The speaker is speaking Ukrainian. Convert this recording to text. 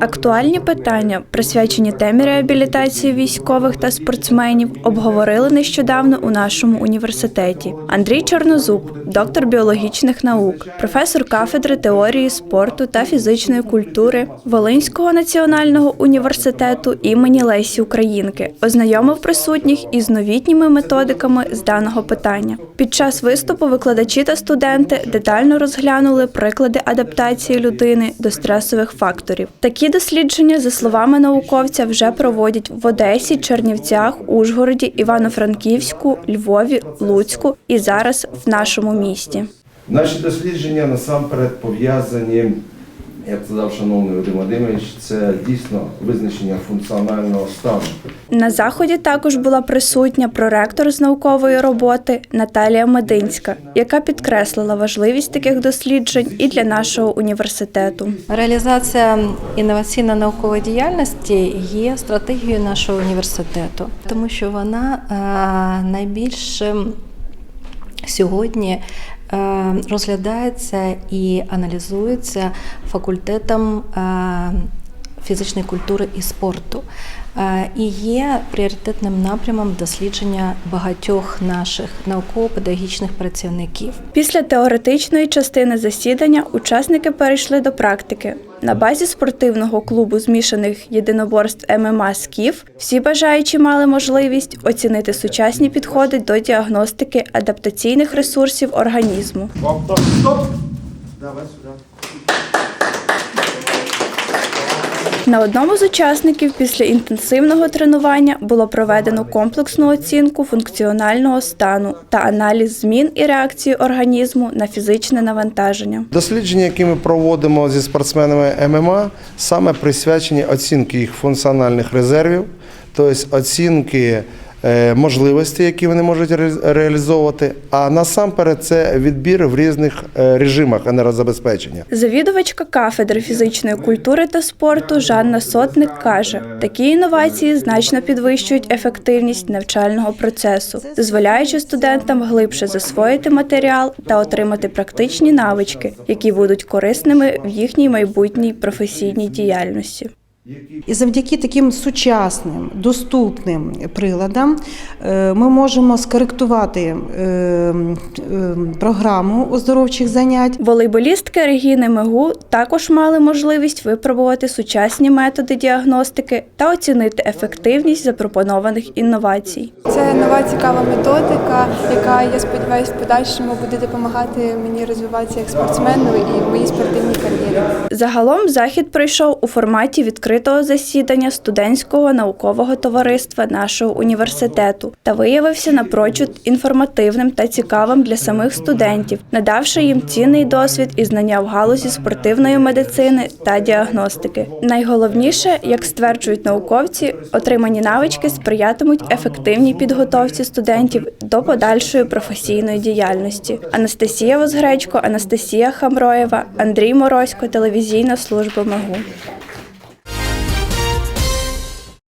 Актуальні питання, присвячені темі реабілітації військових та спортсменів, обговорили нещодавно у нашому університеті. Андрій Чорнозуб, доктор біологічних наук, професор кафедри теорії спорту та фізичної культури Волинського національного університету імені Лесі Українки, ознайомив присутніх із новітніми методиками з даного питання. Під час виступу викладачі та студенти детально розглянули приклади адаптації людини до стресових факторів. Такі дослідження, за словами науковця, вже проводять в Одесі, Чернівцях, Ужгороді, Івано-Франківську, Львові, Луцьку і зараз в нашому місті. Наші дослідження насамперед пов'язані, як сказав шановний Вадим Вадимович, це дійсно визначення функціонального стану. На заході також була присутня проректор з наукової роботи Наталія Мединська, яка підкреслила важливість таких досліджень і для нашого університету. Реалізація інноваційно-наукової діяльності є стратегією нашого університету, тому що вона е, найбільш сьогодні розглядається і аналізується факультетом е, фізичної культури і спорту. Е, І є пріоритетним напрямом дослідження багатьох наших науково-педагогічних працівників. Після теоретичної частини засідання учасники перейшли до практики. На базі спортивного клубу змішаних єдиноборств ММА «Скіф» всі бажаючі мали можливість оцінити сучасні підходи до діагностики адаптаційних ресурсів організму. На одному з учасників після інтенсивного тренування було проведено комплексну оцінку функціонального стану та аналіз змін і реакції організму на фізичне навантаження. Дослідження, які ми проводимо зі спортсменами ММА, саме присвячені оцінки їх функціональних резервів, тобто оцінки е, можливостей, які вони можуть ре- реалізовувати. А насамперед це відбір в різних е, режимах енергозабезпечення. Завідувачка кафедри фізичної культури та спорту Жанна Сотник каже, такі інновації значно підвищують ефективність навчального процесу, дозволяючи студентам глибше засвоїти матеріал та отримати практичні навички, які будуть корисними в їхній майбутній професійній діяльності. І завдяки таким сучасним, доступним приладам е, ми можемо скоректувати е, е, програму оздоровчих занять. Волейболістки Регіни Мегу також мали можливість випробувати сучасні методи діагностики та оцінити ефективність запропонованих інновацій. Це нова цікава методика, яка я сподіваюся в подальшому буде допомагати мені розвиватися як спортсмену і в моїй спортивній кар'єрі. Загалом захід пройшов у форматі відкритого засідання студентського наукового товариства нашого університету та виявився напрочуд інформативним та цікавим для самих студентів, надавши їм цінний досвід і знання в галузі спортивної медицини та діагностики. Найголовніше, як стверджують науковці, отримані навички сприятимуть ефективній підготовці студентів до подальшої професійної діяльності. Анастасія Возгречко, Анастасія Хамроєва, Андрій Морозько, телевізійна служба МАГУ.